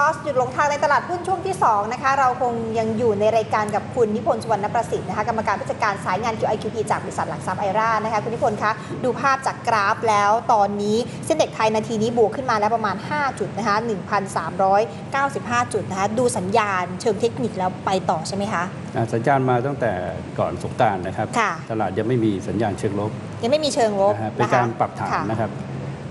Stop Loss หยุดหลงทางในตลาดหุ้นช่วงที่ 2 นะคะ เราคงยังอยู่ในรายการกับคุณนิพนธ์สุวรรณประสิทธิ์นะคะกรรมการผู้จัดการสายงาน QIQP จากบริษัทหลักทรัพย์ไอรานะคะคุณนิพนธ์คะดูภาพจากกราฟแล้วตอนนี้เส้นเด็กไทยนาทีนี้บวกขึ้นมาแล้วประมาณ 5 จุดนะคะ1,395 จุดนะคะดูสัญญาณเชิงเทคนิคแล้วไปต่อใช่ไหมคะอ่าสัญญาณมาตั้งแต่ก่อนสงกรารนะครับค่ะตลาดยังไม่มีสัญญาณเชิงลบ ยังไม่มีเชิงลบนะฮะเป็นนะคะการปรับฐานค่ะนะครับ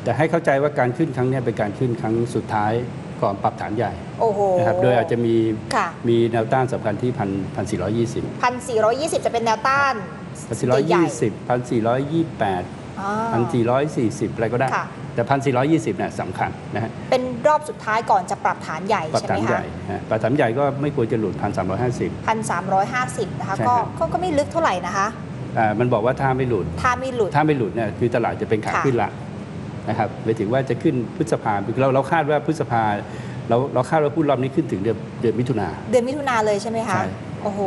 แต่ให้เข้าใจว่าการขึ้นครั้งเนี้ยเป็นการขึ้นครั้งสุดท้าย ก่อนปรับฐานใหญ่โอ้โหนะครับโดยอาจจะมีค่ะมีแนวต้านสำคัญที่พันพันสี่ร้อยยี่สิบ1,420จะเป็นแนวต้านพันสี่ร้อยใหญ่ยี่สิบพันสี่ร้อยยี่แปดๆอ๋อพันสี่ร้อยสี่สิบอะไรก็ได้ค่ะแต่พันสี่ร้อยยี่สิบเนี่ยสำคัญนะฮะเป็นรอบสุดท้ายก่อนจะปรับฐานใหญ่ปรับใช่ไหฐามนใหคะญ่ฮะปรับฐานใหญ่ก็ไม่ควรจะหลุดพันสามร้อยห้าสิบพันสามร้อยห้าสิบนะคะใช่ก็ครับก็ก็ไม่ลึกเท่าไหร่นะคะอ่ามันบอกว่าถ้าไม่หลุดถ้าไม่หลุดถ้าไม่หลุดเนี่ยคือตลาดจะเป็นขาค่ะขึ้นละ นะครับหมายถึงว่าจะขึ้นพฤษภาเราเราคาดว่าพฤษภาเราเราคาดว่าพูดรอบนี้ขึ้นถึงเดือนเดือนมิถุนาเดือนมิถุนาเลยใช่ไหมคะใช่โอ้โห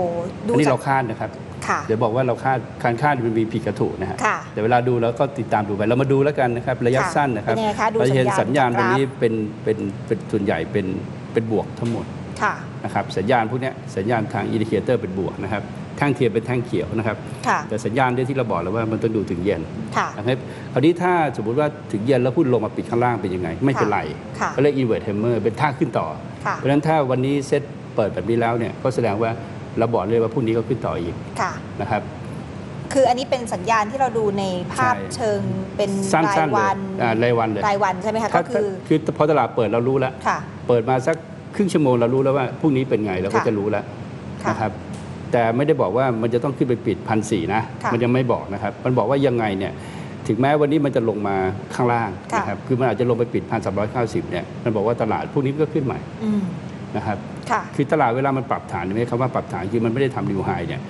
ดูอันนี้จาเรากคาดนะครับค่ะเดี๋ยวบอกว่าเราคาดการคาดมันมีผิดกระถูกนะฮะค่ะแต่เวลาดูแล้วก็ติดตามดูไปเรามาดูแล้วกันนะครับระยะค่ะสั้นนะครับเป็นยังไงคะดูเราจะเห็นสัสัญญญาญาณณตรงนี้กราฟเป็นเป็นเป็นส่วนใหญ่เป็นเป็นบวกทั้งหมดค่ะนะครับสัญญาณพวกเนี้ยสัญญาณทางอินดิเคเตอร์เป็นบวกนะครับ แท่งเทียมเป็นแท่งเขียวนะครับค่ะแต่สัญญาณเนี่ยที่เราบอกแล้วว่ามันต้องดูถึงเย็นค่ะนะครับคราวนี้ถ้าสมมติว่าถึงเย็นแล้วหุ้นลงมาปิดข้างล่างเป็นยังไง ไม่เป็นไรค่ะก็เรียก inverse hammer เป็นท่าขึ้นต่อค่ะเพราะฉะนั้นถ้าวันนี้เซ็ตเปิดแบบนี้แล้วเนี่ยก็แสดงว่าเราบอกเลยว่าพรุ่งนี้ก็ขึ้นต่ออีกค่ะนะครับคืออันนี้เป็นสัญญาณที่เราดูในภาพใช่เชิงเป็นสั้รายนๆเลยวันอ่ารายวันเลยรายวันใช่ไหมคะถ้าก็คือคือพอตลาดเปิดเรารู้แล้วค่ะเปิดมาสักครึ่งชั่วโมงเรารู้แล้วว่าพรุ่งนี้เป็นไงเราก็ค่ะจะรู้แล้วค่ะนะครับ แต่ไม่ได้บอกว่ามันจะต้องขึ้นไปปิดพันสี่นะค่ะมันยังไม่บอกนะครับ มันบอกว่ายังไงเนี่ยถึงแม้วันนี้มันจะลงมาข้างล่างค่ะนะครับคือมันอาจจะลงไปปิดพันสามร้อยเก้าสิบเนี่ยมันบอกว่าตลาดพวกนี้ก็ขึ้นใหม่อืมนะครับค่ะคือตลาดเวลามันปรับฐานเห็นไหมคำว่าปรับฐานคือมันไม่ได้ทำนิวไฮเนี่ย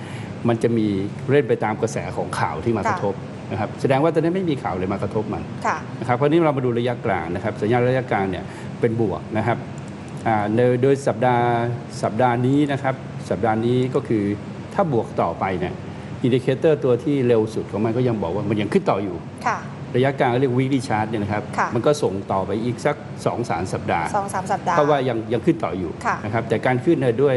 มันจะมีเล่นไปตามกระแสของข่าวที่มาค่ะกระทบนะครับแสดงว่าตอนนี้ไม่มีข่าวเลยมากระทบมันค่ะนะครับเพราะนี้เรามาดูระยะกลางนะครับสัญญาณระยะกลางเนี่ยเป็นบวกนะครับอ่าโดยโดยสัปดาห์สัปดาห์นี้นะครับ สัปดาห์นี้ก็คือถ้าบวกต่อไปเนี่ยอินดิเคเตอร์ตัวที่เร็วสุดของมันก็ยังบอกว่ามันยังขึ้นต่ออยู่ค่ะระยะกลางเรียก weekly chart เนี่ยนะครับค่ะมันก็ส่งต่อไปอีกสัก2อสสัปดาห์สองสามสัปดาห์เพราะว่ายังยังขึ้นต่ออยู่ค่ะนะครับแต่การขึ้นเนี่ยด้วย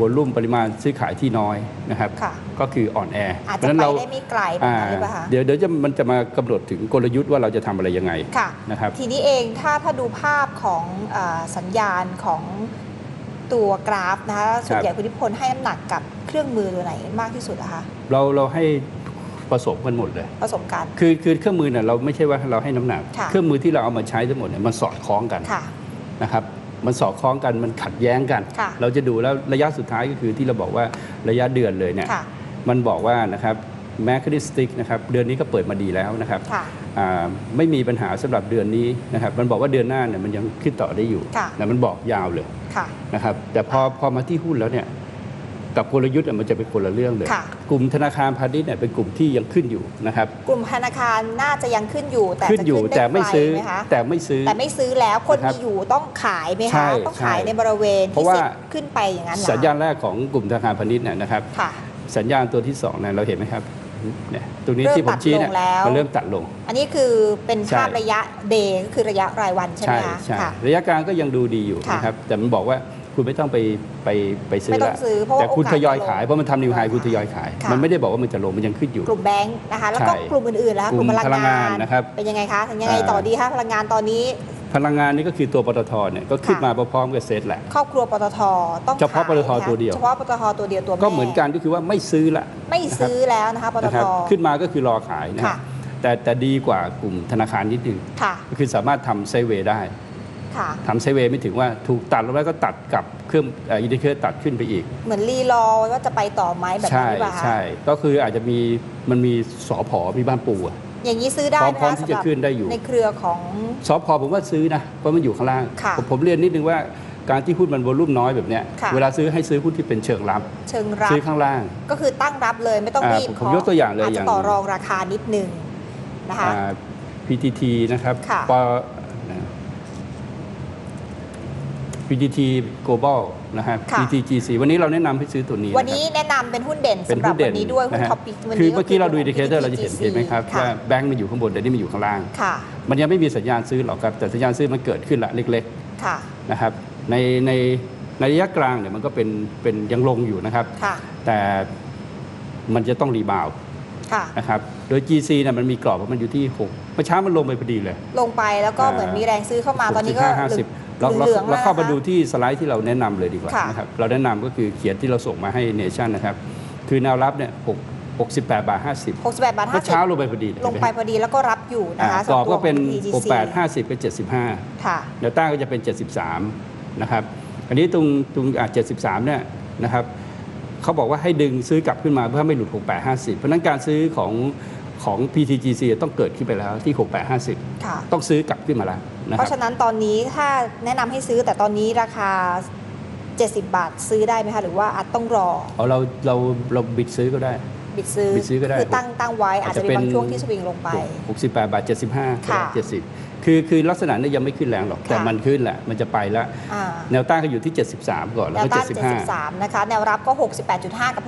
วอลุ่มปริมาณซื้อขายที่น้อยนะครับค่ะก็คืออ่อนแออาจเพจะราะฉะนั้นไปเราได้ไม่ไกลแบบอ่านั้นหรือเปล่าคะเดี๋ยวเดี๋ยวจะมันจะมากำหนดถึงกลยุทธ์ว่าเราจะทำอะไรยังไงค่ะนะครับทีนี้เองถ้าถ้าดูภาพของเออสัญญาณของ ตัวกราฟนะคะส่วนใหญ่คุณนิพนธ์ให้น้ำหนักกับเครื่องมือตัวไหนมากที่สุดอะคะเราเราให้ผสมกันหมดเลยผสมกันคือคือเครื่องมือเนี่ยเราไม่ใช่ว่าเราให้น้ำหนักค่ะเครื่องมือที่เราเอามาใช้ทั้งหมดเนี่ยมันสอดคล้องกันค่ะนะครับมันสอดคล้องกันมันขัดแย้งกันค่ะเราจะดูแล้วระยะสุดท้ายก็คือที่เราบอกว่าระยะเดือนเลยเนี่ยค่ะมันบอกว่านะครับแมคคดิสติกนะครับเดือนนี้ก็เปิดมาดีแล้วนะครับค่ะอ่าไม่มีปัญหาสำหรับเดือนนี้นะครับมันบอกว่าเดือนหน้าเนี่ยมันยังขึ้นต่อได้อยู่ค่ะแต่มันบอกยาวเลยค่ะ นะครับแต่พอพอมาที่หุ้นแล้วเนี่ยกับกลยุทธ์อะมันจะเป็นคนละเรื่องเลยค่ะกลุ่มธนาคารพาณิชย์เนี่ยเป็นกลุ่มที่ยังขึ้นอยู่นะครับ กลุ่มธนาคารน่าจะยังขึ้นอยู่ แต่ขึ้นจะอยู่ขึ้นได้แต่ไม่ไกลซื้อไหมคะแต่ไม่ซื้อ แต่ไม่ซื้อแล้วคนนะครับมีอยู่ต้องขายไหมใช่คะต้องขายใช่ในบริเวณเพที่ราะว่าสิบขึ้นไปอย่างนั้นเหรอสัญญาณแรกของกลุ่มธนาคารพาณิชย์เนี่ยนะครับค่ะสัญญาณตัวที่สองเนี่ยเราเห็นไหมครับเนี่ย ตัวนี้เริ่มที่ผมชี้เนี่ยตัดลงแล้วมันเริ่มตัดลง อันนี้คือเป็นใช่ภาพระยะเดย์ก็คือระยะรายวันใช่ไหมใช่คะใช่ค่ะระยะกลางก็ยังดูดีอยู่ค่ะนะครับแต่มันบอกว่าคุณไม่ต้องไปไปไปซื้อไม่ต้อละงซื้อเพราะว่าแต่คุณโอกาสทยอยจะลงขาย เพราะมันทำนิวไฮอ่าคุณทยอยขายค่ะมันไม่ได้บอกว่ามันจะลงมันยังขึ้นอยู่ กลุ่มแบงค์นะคะแล้วก็ใช่กลุ่มอื่นๆแล้วคะกลุ่มพลังงานพลังงานนะครับเป็นยังไงคะยังไงอ่าต่อดีคะพลังงานตอนนี้ พลังงานนี่ก็คือตัวปตทเนี่ยก็ขึ้นค่ะมาพร้อมๆกับเซตแหละครอบครัวปตทต้องเฉพาะขยปตทนะคะตัวเดียวเฉพาะปตทตัวเดียวตัวแม่ก็เหมือนกันก็คือว่าไม่ซื้อละไม่ซื้อแล้วนะคะปตนะคทรับขึ้นมาก็คือรอขายนะค่ะแต่แต่ดีกว่ากลุ่มธนาคารนิดนึงค่ะก็คือสามารถทำไซด์เวย์ได้ค่ะทำไซด์เวย์ไม่ถึงว่าถูกตัดแล้วก็ตัดกลับเครื่องอินดิเคเตอร์ตัดขึ้นไปอีก เหมือนรีรอไว้ว่าจะไปต่อไหมแบบใช่นี้หรือเปล่าคะใช่ก็คืออาจจะมีมันมีสอพอมีบ้านปูอะ อย่างนี้ซื้อได้ไหมพร้อมคะที่สำหจะรับขึ้นได้อยู่ในเครือของสอพอผมว่าซื้อนะเพราะมันอยู่ข้างล่างค่ะผมผมเรียนนิดนึงว่าการที่หุ้นมันวอลุ่มน้อยแบบเนี้ยค่ะเวลาซื้อให้ซื้อหุ้นที่เป็นเชิงรับ เชิงรับซื้อข้างล่าง ก็คือตั้งรับเลยไม่ต้องอ่ารีบผมผมยกตัวอย่างเลยอาจอจะย่างต่อรองราคานิดนึงนะคะอ่า PTT นะครับค่ะปนะ PTT Global นะครับค่ะ PTGC วันนี้เราแนะนำให้ซื้อตัวนี้วันนี้ะครับแนะนำเป็นหุ้นเด่นเป็นสำหรับหุ้นเด่วันนนี้ด้วยหุ้นนะฮะท็อปปิกวันนี้คือเมื่อกี้เราดูขอินดิเคเตอร์ขเรางจะเห็น PTGC เห็นไหมครับค่ะว่าแบงก์มันอยู่ข้างบนแต่นี่มันอยู่ข้างล่าง ค่ะ มันยังไม่มีสัญญาณซื้อหรอกครับ แต่สัญญาณซื้อมันเกิดขึ้นละเล็กค่ะ ๆนะครับในในในระยะกลางเนี่ยมันก็เป็นเป็นยังลงอยู่นะครับ ค่ะ แต่มันจะต้องรีบาวด์ค่ะ นะครับ โดย GC เนี่ยมันมีกรอบว่ามันอยู่ที่6เมื่อเช้ามันลงไปพอดีเลย ลงไปแล้วก็อ่าเหมือนมีแรงซื้อเข้ามาตอนนี้ก็65 50 เราเราเหลืองๆเราเข้ามาแล้วนะคะดูที่สไลด์ที่เราแนะนำเลยดีกว่าค่ะ นะครับเราแนะนำก็คือเขียนที่เราส่งมาให้เนชั่นนะครับ คือแนวรับเนี่ย6 68 บาท 50 68บาทเมื่อเช้าลงไปพอดีลงไปพอดีแล้วก็รับอยู่นะอ่าคะกรอบก็เป็นสำหรับตัวของ PTGC 68 50กับ75 ค่ะ แนวต้านก็จะเป็น 73 นะครับ อันนี้ตรงตรงอะ73 เนี่ยนะครับเขาบอกว่าให้ดึงซื้อกลับขึ้นมาเพื่อไม่หลุด 68 50 เพราะฉะนั้นการซื้อของของ PTGC ต้องเกิดขึ้นไปแล้วที่ 68 50 ค่ะ ต้องซื้อกลับขึ้นมาแล้วนะ เพครัราะบฉะนั้นตอนนี้ถ้าแนะนำให้ซื้อแต่ตอนนี้ราคา 70 บาทซื้อได้ไหมคะหรือว่าอาจต้องรอเอาเราเราเราบิดซื้อก็ได้บิดซื้อบิดซื้อก็ได้คือตั้งตั้งไว้อาจจะมีบางช่วงที่สวิงลงไป 68 บาท 75ค่ะ70 คือคือลักษณะเนี้ยังไม่ขึ้นแรงหรอก แต่ค่ะมันขึ้นแหละ มันจะไปแล้วอ่าแนวต้านก็อยู่ที่ 73 ก่อนแนแล้ววก็ต้าน75 73นะคะ แนวรับก็ 68.5 กับ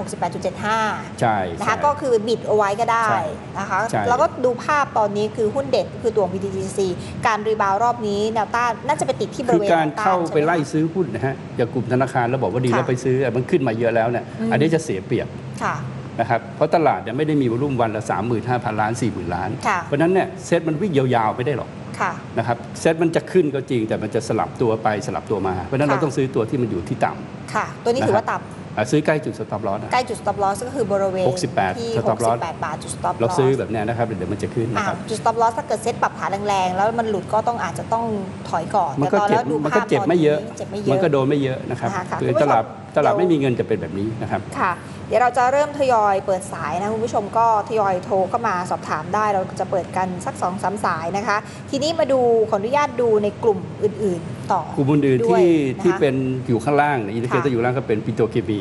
68.75 ใช่นะคะใช่ก็คือบิดเอาไว้ก็ได้ใช่นะคะใช่แล้วก็ดูภาพตอนนี้คือหุ้นเด็ดคือตัว PTGC การรีบาวด์รอบนี้แนวต้านน่าจะไปติดที่บคืริอเวณการแนวต้นเข้าไปใช่หมไล่คะซื้อหุ้นนะฮะจากกลุ่มธนาคารแล้วบอกว่าดีค่ะแล้วไปซื้อมันขึ้นมาเยอะแล้วเนี่ยอืมอันนี้จะเสียเปรียบค่ะ นะครับเพราะตลาดเนี่ยไม่ได้มีวอลุ่มวันละ35,000 ล้าน 40,000ล้านค่ะเพราะฉะนั้นเนี่ยเซ็ตมันวิ่งยาวๆไม่ได้หรอกค่ะนะครับเซ็ตมันจะขึ้นก็จริง แต่มันจะสลับตัวไปสลับตัวมา เพราะฉะนั้นค่ะเราต้องซื้อตัวที่มันอยู่ที่ต่ค่ะ ตัวนี้ถือว่าต่ำอะซื้อใกล้จุดสต็อปลอสำใกล้จุด stop loss ก็คือบริเวณ 68ที่ stop loss 68 บาทจุด stop เรา loss ซื้อแบบเนี้ยนะครับ เดี๋ยวมันจะขึ้นอ่านะครับจุด stop loss ถ้าเกิดเซ็ตปรับฐานแรงๆ แล้วมันหลุดก็ต้องอาจจะต้องถอยก่อนมันแต่ก็ตอนเจ็บแล้วดูมันก็ภาพเจ็บตอนไม่เยอะนี้เจ็บไม่เยมันอะก็โดนไม่เยอะนะครับนะคะค่ะคือคุณผู้ตชมลาดตลาดเดี๋ยวไม่มีเงินจะเป็นแบบนี้นะครับค่ะเดี๋ยวเราจะเริ่มทยอยเปิดสายนะคุณผู้ชมก็ทยอยโทรเข้ามาสอบถามได้ เราจะเปิดกันสัก2อสสายนะคะ ทีนี้มาดูขออนุญาตดูในกลุ่มอื่น ๆ ต่อกลุ่มอื่นๆด้วยที่นะคะที่เป็นอยู่ข้างล่างอินดิเคเตอค่ะร์อยู่ข้างล่างก็เป็นปิโตรเคมี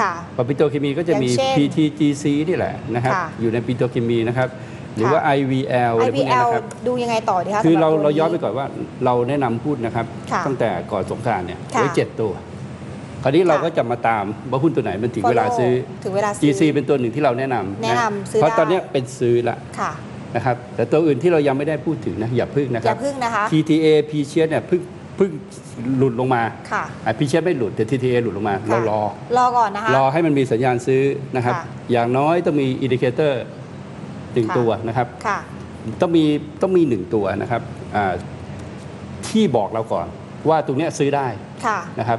ค่ะพอปิโตรเคมีก็จะมีอย่างเช่น PTGC นี่แหละนะครับค่ะอยู่ในปิโตรเคมีนะครับหรือว่า IVL อะไรพวกนี้ IVL นะครับดูยังไงต่อดีคะคือสำหเราตัวเราย้อนไปก่อนว่าเราแนะนำพูดนะครับค่ะตั้งแต่ก่อนสงกรารเนี่ยค่ะไว้เจ็ดตัว คราวนี้เราค่ะก็จะมาตามว่าหุ้นตัวไหนมันถึงเวลา Follow ซื้อ ถึงเวลาซื้อ GC เป็นตัวหนึ่งที่เราแนะนำแนะนำซื้อเพราะได้ตอนเนี้ยเป็นซื้อละค่ะนะครับแต่ตัวอื่นที่เรายังไม่ได้พูดถึงนะอย่าพึ่งนะอครัย่าบพึ่งนะคะ TTA P เชียเนี่ยเพิ่งเพิ่งหลุดลงมาค่ะอะ P เชียไม่หลุดแต่ TTA หลุดลงมาค่ะเรารอ รอก่อนนะคะรอให้มันมีสัญญาณซื้อนะครับค่ะอย่างน้อยต้องมีอินดิเคเตอร์หนึ่งค่ะตัวนะครับค่ะต้องมีต้องมีหนึ่งตัวนะครับอ่าที่บอกเราก่อนว่าตรงเนี้ยซื้อได้ค่ะนะครับ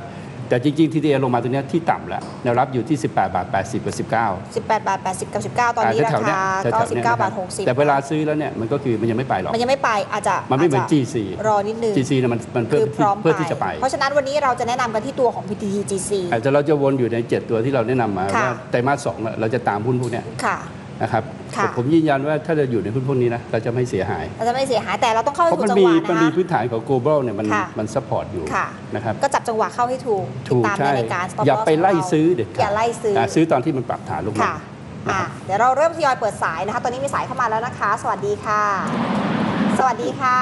แต่จริงๆ TTA ลงมาตรงเนี้ยที่ต่ำแล้วแนวรับอยู่ที่ 18 บาท 80กับ19 18 บาท 80กับ19 ตอนนี้าราแถวๆเนี้คายแถก็วๆ19เนี้ยบาทนะครับ60 แต่เวลาซื้อแล้วเนี่ยมันก็คือมันยังไม่ไปหรอก มันยังไม่ไปอาจจะมันไม่เหมือนาจจะ GC รอนิดนึง GC เนี่ยมันมันเพื่อคือพร้อมเพื่อที่จะไป เพราะฉะนั้นวันนี้เราจะแนะนำกันที่ตัวของ PTTGC อาจจะเราจะวนอยู่ใน 7 ตัวที่เราแนะนำมาค่ะว่าไตรมาสสองอะเราจะตามหุ้นพวกเนี้ยค่ะ นะครับค่ะ แต่ผมยืนยันว่าถ้าเราอยู่ในหุ้นพวกนี้นะเราจะไม่เสียหาย เราจะไม่เสียหายแต่เราต้องเข้าเพให้ราะถูมักนจังหวะนะมีมันมีคะ พื้นฐานของ global เนี่ยมันค่ะ มัน support อยู่ค่ะ นะครับ ก็จับจังหวะเข้าให้ถูกติดถูกตามใช่ในการ stop อย่า loss ไปไล่ของเราซื้อเด็ดขาดอย่าไล่ซื้อาซื้อตอนที่มันปรับฐานลงมาค่ะนะอะครับเดี๋ยวเราเริ่มทยอยเปิดสายนะคะ ตอนนี้มีสายเข้ามาแล้วนะคะ สวัสดีค่ะ สวัสดีค่ะ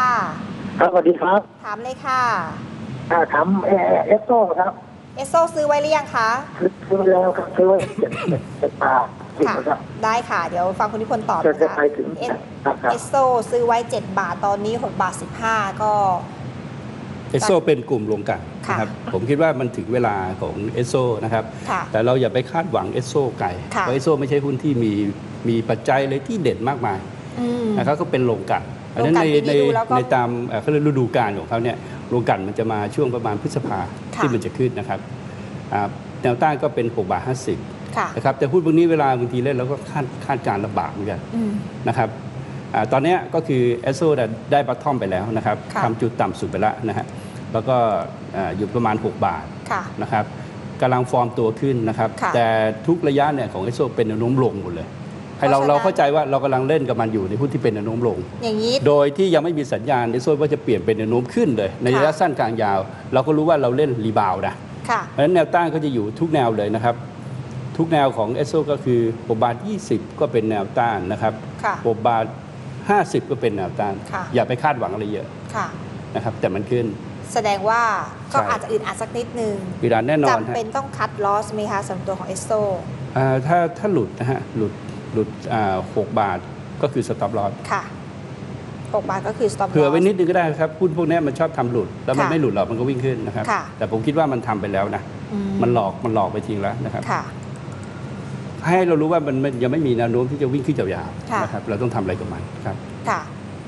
ครับสวัสดีครับถามเลยค่ะ อ่าถามเอเอสโซครับ เอสโซซื้อไว้หรือยังคะ ซื้อซื้อไว้แล้วครับซื้อไว้เจ็ดเจ็ดเจ็ดบาท สิบค่ะนะครับ ได้ค่ะ เดี๋ยวฟังคุณนิพนธ์ตอบจะนะจะคะ ไปถึงเอสครับครัเอบสโซซื้อไว้ 7 บาทตอนนี้ 6 บาท 15 ก็ เอสโซเป็นกลุ่มลงกลันค่ะนะครับผมคิดว่ามันถึงเวลาของเอสโซนะครับ ค่ะ แต่เราอย่าไปคาดหวังเอสโซไกลค่ะ เพราะเอสโซไม่ใช่หุ้นที่มีมีปัจจัยเลยที่เด่นมากมายอืม นะครับก็เป็นลงกลันอันนั้นโรงกลั่ในนปีนี้ในดูแล้วก็ในตามเอ่อเขาเรียกฤดูกาลของเขาเนี่ยลงกลันมันจะมาช่วงประมาณพฤษภาค่ะ ที่มันจะขึ้นนะครับอ่าแนวต้านก็เป็น 6 บาท 50ค่ะ นะครับแต่หุ้นพวกนี้เวลาบางทีเล่นแล้วก็คาดคาดการณ์ลำบากเหมือนกันอืมนะครับอาตอนเนี้ยก็คือเอสโซได้บัตทอมไปแล้วนะครับค่ะทำจุดต่ำสุดไปแล้วนะฮะแล้วก็อ่าอยู่ประมาณ 6 บาทค่ะนะครับกำลังฟอร์มตัวขึ้นนะครับค่ะแต่ทุกระยะเนี่ยของเอสโซเป็นแนวโน้มลงหมดเลยให้เราเพราะฉะนั้นเราเข้าใจว่าเรากำลังเล่นกับมันอยู่ในหุ้นที่เป็นแนวโน้มลง อย่างนี้ โดยที่ยังไม่มีสัญญาณเอสโซว่าจะเปลี่ยนเป็นแนวโน้มขึ้นเลย ในค่ะระยะสั้นกลางยาว เราก็รู้ว่าเราเล่นรีบาวด์นะค่ะเพราะฉะนั้นแนวต้านก็จะอยู่ทุกแนวเลยนะครับ ทุกแนวของเอสโซก็คือ6บาท 20 ก็เป็นแนวต้านนะครับค่ะ6บาท 50 ก็เป็นแนวต้านค่ะอย่าไปคาดหวังอะไรเยอะค่ะนะครับ แต่มันขึ้น แสดงว่าก็ใช่อาจจะอึดอัดสักนิดนึงปีดานแน่นอนจำฮะเป็นต้องคัดลอสไหมคะสำหรับตัวของเอสโซอ่าถ้าถ้าหลุดนะฮะหลุดหลุดอ่า6บาทก็คือสต็อปลอสค่ะ6บาทก็คือ stop เผื่อไว้ loss นิดนึงก็ได้ครับหุ้นพวกเนี้ยมันชอบทำหลุด แล้วมันค่ะไม่หลุดหรอกมันก็วิ่งขึ้นนะครับค่ะแต่ผมคิดว่ามันทำไปแล้วนะอืมันหลอกมันหลอกไปทิ้งแล้วนะครับค่ะ ให้เรารู้ว่ามันมันยังไม่มีแนวโน้มที่จะวิ่งขึ้นยาวค่ะๆนะครับเราต้องทำอะไรกับมันครับค่ะ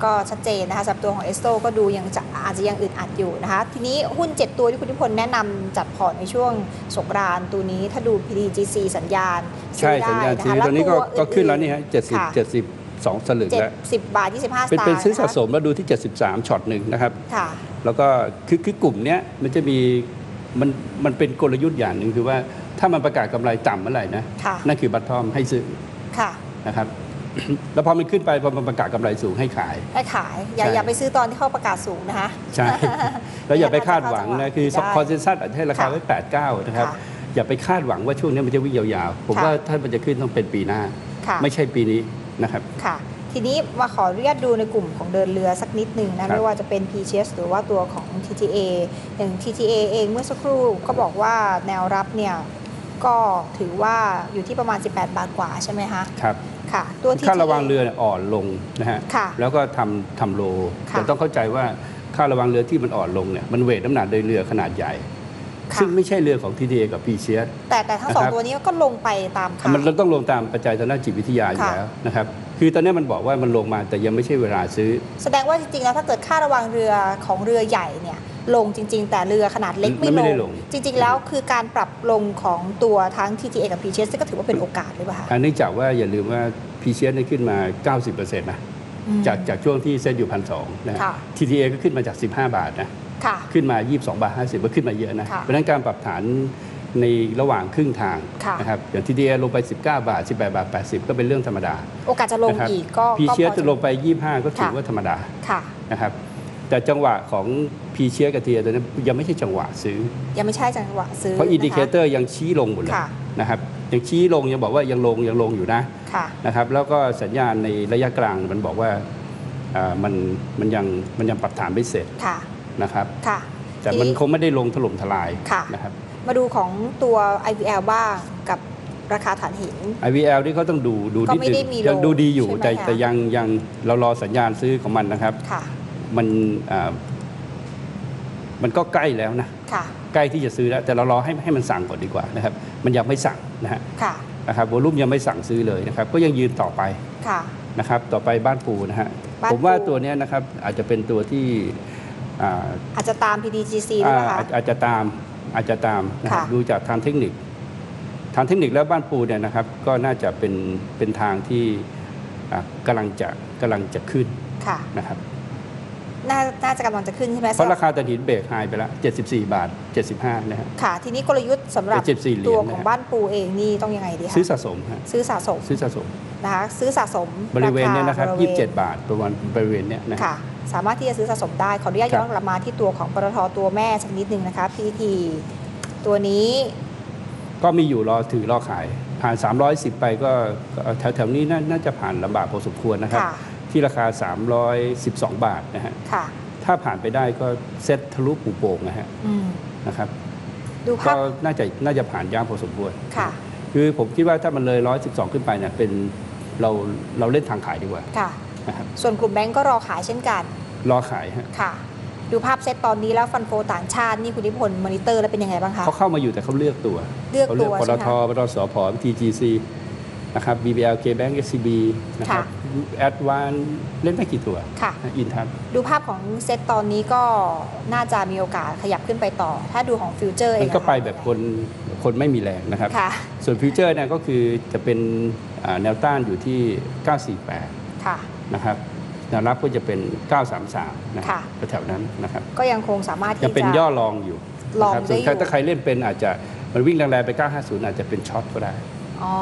ก็ชัดเจนนะคะสำหรับตัวของเอสโตก็ดูยังจะอาจจะยังอึดอัดอยู่นะคะ ทีนี้หุ้น 7 ตัวที่คุณนิพนธ์แนะนำจัดพอร์ตในช่วงสงกรานต์ตัวนี้ถ้าดู PDGC สัญญาณใช่ซื้อสัญได้ญาณนะซื้คะอตอนนี้ก็อื่ก็ขึ้นแล้วนี่ฮะเจ็ดสิบค่ะเจ็ดสิบสองสลึงเจ็ดแล้วสิบบาท25สเป็นตางค์เป็นซื้อสะนะคะสมแล้วดูที่ 73ช็อตหนึ่งนะครับค่ะแล้วก็คือคือกลุ่มเนี้ยมันจะมีมันมันเป็นกลยุทธ์อย่างหนึ่งคือว่า ถ้ามันประกาศกำไรต่ำเมื่อไหร่นะค่ะนั่นคือบัตทอมให้ซื้อค่ะนะครับแล้วพอมันขึ้นไปพอมันประกาศกำไรสูงให้ขาย ให้ขาย อย่าใช่อย่าไปซื้อตอนที่เขาประกาศสูงนะคะ ใช่ แล้วอย่าไปคาดหวังนะ คือได้คอนเซนแซสอาจจะให้ราคาค่ะไว้8 9นะครับค่ะอย่าไปคาดหวังว่าช่วงนี้มันจะวิ่งยาวๆ ผมค่ะว่าถ้ามันจะขึ้นต้องเป็นปีหน้าค่ะไม่ใช่ปีนี้นะครับ ค่ะ ทีนี้มาขออนุญาตดูในกลุ่มของเดินเรือสักนิดหนึ่งครันะบไม่ว่าจะเป็น PCS หรือว่าตัวของ TTA อย่าง TTA เองเมื่อสักครู่ก็บอกว่าแนวรับเนี่ย ก็ถือว่าอยู่ที่ประมาณ 18 บาทกว่าใช่ไหมคะครับค่ะ ตัว TTA ค่าระวังเรือเนี่ยอ่อนลงนะฮะค่ะ แล้วก็ทำทำโลค่ะแต่ต้องเข้าใจว่าค่าระวังเรือที่มันอ่อนลงเนี่ยมันเวทน้ำหนักโดยเรือขนาดใหญ่ ค่ะ ซึ่งไม่ใช่เรือของ TDA กับ p c s แต่แต่ทั้งสองนะครับ ตัวนี้ก็ลงไปตามขามันยต้องลงตามปัจจัยทางด้านจิตวิทยาอยู่ค่ะ แล้วนะครับคือตอนนี้มันบอกว่ามันลงมาแต่ยังไม่ใช่เวลาซื้อ แสดงว่าจริงๆแล้วถ้าเกิดค่าระวังเรือของเรือใหญ่เนี่ย ลงจริง ๆ แต่เรือขนาดเล็กมันไม่ไม่ได้ลลงงจริง ๆ แล้วคือการปรับลงของตัวทั้ง TTA กับ PCS ก็ถือว่าเป็นโอกาสหรือเปล่าคะอันเนื่องจากว่าอย่าลืมว่า p c s เนี่ยขึ้นมา 90%นะอืมจากจากช่วงที่เซ็ตอยู่พันสองนะฮะค่ะ TTA ก็ขึ้นมาจาก 15 บาทนะค่ะขึ้นมา 22 บาท 50 ก็ขึ้นมาเยอะนะค่ะเพราะฉะนั้นการปรับฐานในระหว่างครึ่งทางค่ะนะครับอย่าง TTA ลงไป 19 บาท 18 บาท 80 ก็เป็นเรื่องธรรมดา โอกาสจะลงนะครับอีกก็พีก็เชียพอจะลงไป 25 ก็ถือค่ะว่าธรรมดาค่ะนะครับ แต่จังหวะของพีเชียกับ TTA ตัวนั้นยังไม่ใช่จังหวะซื้อ ยังไม่ใช่จังหวะซื้อเพราะอินดิเคนะคะเตอร์ยังชี้ลงหมดเลยค่ะนะครับยังชี้ลงยังบอกว่ายังลงยังลงอยู่นะค่ะนะครับแล้วก็สัญญาณในระยะกลางมันบอกว่าอ่ามันมันยังมันยังปรับฐานไม่เสร็จค่ะนะครับค่ะแต่มันคงไม่ได้ลงถล่มทลายค่ะนะครับมาดูของตัว IVL บ้างกับราคาฐานหิน IVL ที่เขาต้องดูดูก็นิดไม่นึได้งมียังโลดูดีอยู่ใช่ไหมแต่คะแต่ยังยังเรารอสัญญาณซื้อของมันนะครับค่ะ มันอ่ามันก็ใกล้แล้วนะค่ะใกล้ที่จะซื้อแล้วแต่เรารอให้ให้มันสั่งก่อนดีกว่านะครับ มันยังไม่สั่งนะฮะค่ะนะครับวอลุ่มยังไม่สั่งซื้อเลยนะครับ ก็ยังยืนต่อไปค่ะนะครับ ต่อไปบ้านปูนะฮะบ้านปูผมว่าตัวเนี้ยนะครับอาจจะเป็นตัวที่อ่าอาจจะตาม PDGC ด้วยนะคะอาจอาจจะตามอาจจะตามนะครับค่ะดูจากทางเทคนิค ทางเทคนิคแล้วบ้านปูเนี่ยนะครับ ก็น่าจะเป็นเป็นทางที่อะกำลังจะกำลังจะขึ้นค่ะนะครับ น่าน่าจะกำลังจะขึ้นใช่ไหมเพราะราคาตันหินเบรกไฮไปแล้ว 74 บาท 75นะฮะค่ะ ทีนี้กลยุทธ์สำหรับเป็น74เหรียญตัวนะฮะของบ้านปูเองนี่ต้องยังไงดีคะซื้อสะสมฮะซื้อสะสมซื้อสะสมนะคะซื้อสะสมบริเวณเนี้นะครับาาบริวณ27 บาทประมาณบริเวณเนี้ยนะฮะค่ะสามารถที่จะซื้อสะสมได้ ขออนุญาตครับย้อนกลับมาที่ตัวของปตทตัวแม่สักนิดหนึ่งนะคะ PT ตัวนี้ ก็มีอยู่รอถือรอขายผ่าน 310 ไปก็ก็แถวแถวๆนี้น่าน่าจะผ่านลำบากพอสมควรนะครับค่ะ ที่ราคา 312 บาทนะฮะค่ะ ถ้าผ่านไปได้ก็เซ็ตทะลุปูโป่งนะฮะอืมนะครับ ดูภาก็พน่าจะน่าจะผ่านยากพอสมควร ค่ะ คือผมคิดว่าถ้ามันเลย 112 ขึ้นไปเนี่ยเป็นเราเราเล่นทางขายดีกว่าค่ะ นะครับส่วนกลุ่มแบงก์ก็รอขายเช่นกัน รอขายฮะค่ะ ดูภาพเซตตอนนี้แล้วฟันโฟต่างชาตินี่คุณนิพนธ์มอนิเตอร์แล้วเป็นยังไงบ้างคะ เขาเข้ามาอยู่แต่เขาเลือกตัวเลือกเขาตัเลือกวปใช่ตไหมทคะปตทสพ TGC นะครับ BBL KBank SCB นะครับแอดวานเล่นไม่กี่ตัวค่ะ อินทัศดูภาพของเซตตอนนี้ก็น่าจะมีโอกาสขยับขึ้นไปต่อ ถ้าดูของฟิวเจอร์เอมังนก็อะไปแบบคนคนไม่มีแรงนะครับค่ะส่วนฟิวเจอร์เนี่ยก็คือจะเป็นอ่าแนวต้านอยู่ที่ 948ค่ะนะครับแนวรับก็จะเป็น 933นะค่ะแถวๆนั้นนะครับ ก็ยังคงสามารถที่ยังเป็นจะย่อรองอยู่ลองนะครับได้ส่วนใครอยู่ถ้าใครเล่นเป็นอาจจะมันวิ่งแรงๆไป 950 อาจจะเป็นช็อตก็ได้ อ๋อ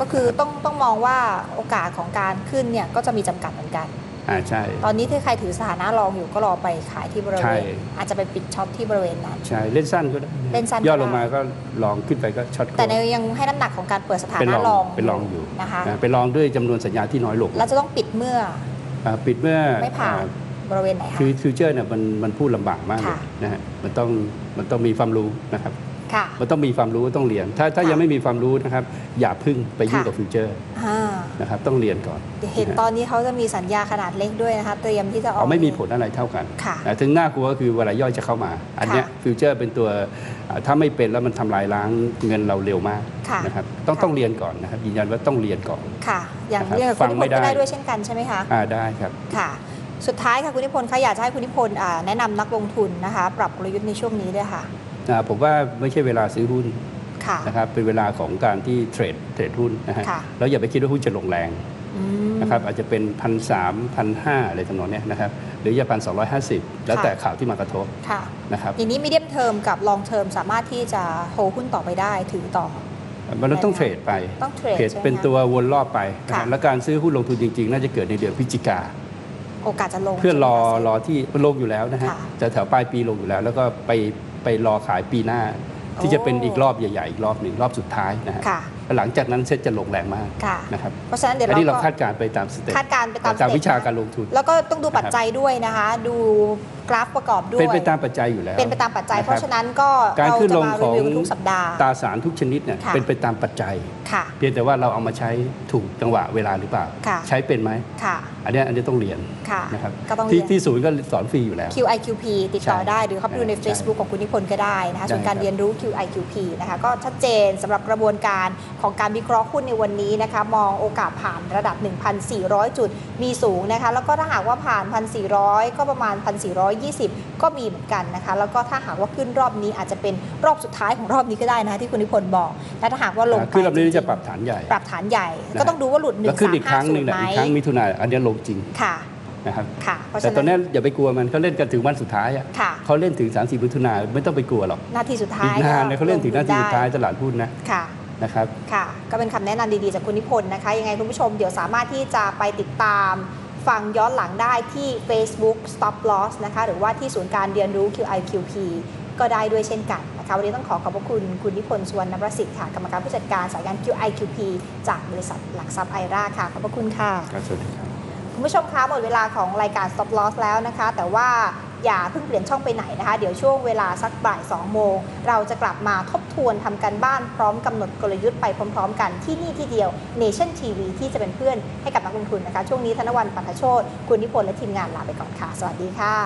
ก็คือต้องต้องมองว่าโอกาสของการขึ้นเนี่ยก็จะมีจำกัดเหมือนกัน อ่าใช่ ตอนนี้ถ้าใครถือสถานะรองอยู่ก็รอไปขายที่บริใช่เวณ อาจจะไปปิดช็อตที่บริเวณนั้น ใช่ เล่นสั้นก็ได้ เล่นสั้นก็ย่อลงได้มาก็ลองขึ้นไปก็ช็อตแต่ในยังให้น้ำหนักของการเปิดสถาเป็นนะรรอองงเป็นรองอยู่นะคะนะเป็นรองด้วยจำนวนสัญญาที่น้อยลงแล้วจะต้องปิดเมื่ออ่าปิดเมื่อไม่ผ่านอ่าบริเวณไหนคะคือฟิวเจอร์เนี่ยมันมันพูดลำบากมากเลยค่ะนะฮะมันต้องมันต้องมีความรู้นะครับค่ะ มันต้องมีความรู้ต้องเรียน ถ้าถ้าค่ะยังไม่มีความรู้นะครับ อย่าพึ่งไปยุ่งค่ะกับฟิวเจอร์อ่านะครับต้องเรียนก่อน เห็นตอนนี้เขาจะมีสัญญาขนาดเล็กด้วยนะคะเตรียมที่จะออเอากไม่มีผลอะไรเท่ากันค่ะนะถึงน่ากลัวก็คือเวลาย่อยจะเข้ามา อันเนี้ยค่ะฟิวเจอร์เป็นตัวอ่าถ้าไม่เป็นแล้วมันทำลายล้างเงินเราเร็วมากค่ะนะครับต้องค่ะต้องเรียนก่อนนะครับยืนยันว่าต้องเรียนก่อนค่ะ อย่างนะครับเรื่องกับฟัคุณงนิพนธ์ก็ไม่ได้ได้ด้วยเช่นกันใช่ไหมคะอ่าได้ครับค่ะ สุดท้ายค่ะคุณนิพนธ์คะอยากจะให้คุณนิพนธ์อ่าแนะนำนักลงทุนนะคะ ปรับกลยุทธ์ในช่วงนี้ด้วยค่ะ อ่าผมว่าไม่ใช่เวลาซื้อหุ้นค่ะนะครับเป็นเวลาของการที่เทรดเทรดหุ้นนะฮะค่ะแล้วอย่าไปคิดว่าหุ้นจะลงแรงอืมนะครับอาจจะเป็นพันสามพันห้าอะไรทำนองเนี้ยนะครับหรือจะพันสองร้อยห้าสิบแล้วค่ะแต่ข่าวที่มากระทบค่ะนะครับอย่างนี้มีเดียมเทอมกับลองเทอมสามารถที่จะโฮหุ้นต่อไปได้ถือต่อมันต้องเทรดไปต้องเทรดเทรดใช่ไหมเป็นคะตัววนรอบไปนะค่ะฮะแล้วการซื้อหุ้นลงทุนจริง ๆ น่าจะเกิดในเดือนพฤศจิกาโอกาสจะลงเพื่อรอใช่ไหมคะรอที่มันลงอยู่แล้วนะฮะค่ะจะแถวปลายปีลงอยู่แล้ว แล้วก็ไป ไปรอขายปีหน้า ที่โอ้จะเป็นอีกรอบใหญ่ๆอีกรอบหนึ่งรอบสุดท้ายนะฮะค่ะหลังจากนั้นเซ็ตจะลงแรงมากค่ะ นะครับเพราะฉะนั้นเดี๋ยวอันนี้เราเราก็คาดการณ์ไปตามสเต็ปคาดการณ์ไปตามตามสเต็ปวิชานะการลงทุน แล้วก็ต้องดูปัจจัยด้วยนะคะ ดู กราฟประกอบด้วย เป็นไปตามปัจจัยอยู่แล้ว เป็นไปตามปัจจัยนคบเพราะฉะนั้นก็การเราขึ้นจะลงมาขรีองวิวกันทุกสัปดาห์ตราสารทุกชนิดเนี่ยค่ะเป็นไปตามปัจจัยค่ะเพียงแต่ว่าเราเอามาใช้ถูกจังหวะเวลาหรือเปล่าค่ะใช้เป็นไหมค่ะอันเนี้ยอันนี้ต้องเรียนค่ะนะครับก็ต้องที่เรียนที่ศูนย์ก็สอนฟรีอยู่แล้ว QIQP ติดต่อใช่ได้หรือเข้าไปดูในใช่ Facebook ของคุณนิพนธ์ก็ได้นะคะได้ส่วนการครับเรียนรู้ QIQP นะคะก็ชัดเจนสำหรับกระบวนการของการวิเคราะห์หุ้นในวันนี้นะคะมองโอกาสผ่านระดับ 1,400 จุดมีสูงนะคะแล้วก็ถ้าหากว่าผ่าน 1,400 ก็ประมาณ1,420 ก็มีเหมือนกันนะคะ แล้วก็ถ้าหากว่าขึ้นรอบนี้อาจจะเป็นรอบสุดท้ายของรอบนี้ก็ได้นะคะที่คุณนิพนธ์บอกและถ้าหากว่าลงไปคือรอบนี้จงๆจะปรับฐานใหญ่ ปรับฐานใหญ่ ก็ต้องดูว่าหลุดแล้วขึ้นอีกครั้งหนึ่ง1350นะไหมอีกครั้งมิถุนายนอันเนี้ยลงจริงค่ะนะครับค่ะเพราะแต่ฉะตอนนั้นี้นอย่าไปกลัวมันเขาเล่นกันถึงวันสุดท้ายอะค่ะเขาเล่นถึง30มิถุนายนไม่ต้องไปกลัวหรอกนาทีสุดท้าอียกนานเลยเขาเล่นถึงนาทีสุดท้ายได้ตลาดหุ้นนะค่ะนะครับค่ะ ก็เป็นคำแนะนำดีๆจากคุณนิพนธ์นะคะ ยังไงคุณผู้ชมเดี๋ยวสามารถที่จะไปติดตาม ฟังย้อนหลังได้ที่ Facebook Stop Loss นะคะ หรือว่าที่ศูนย์การเรียนรู้ QIQP ก็ได้ด้วยเช่นกันนะคะ วันนี้ต้องขอขอบพระคุณ คุณนิพนธ์สุวรรณประสิทธิ์ค่ะ กรรมการผู้จัดการสายงาน QIQP จากบริษัทหลักทรัพย์ไอราค่ะ ขอบพระคุณค่ะ ครับสวัสดีครับ คุณผู้ชมคะหมดเวลาของรายการ Stop Loss แล้วนะคะ แต่ว่า อย่าเพิ่งเปลี่ยนช่องไปไหนนะคะ เดี๋ยวช่วงเวลาสักบ่าย 2 โมง เราจะกลับมาทบทวนทำกันบ้านพร้อมกำหนดกลยุทธ์ไปพร้อม ๆ กันที่นี่ที่เดียว Nation TV ที่จะเป็นเพื่อนให้กับนักลงทุนนะคะ ช่วงนี้ธนวันปัทโชตคุณนิพนธ์และทีมงานลาไปก่อนค่ะ สวัสดีค่ะ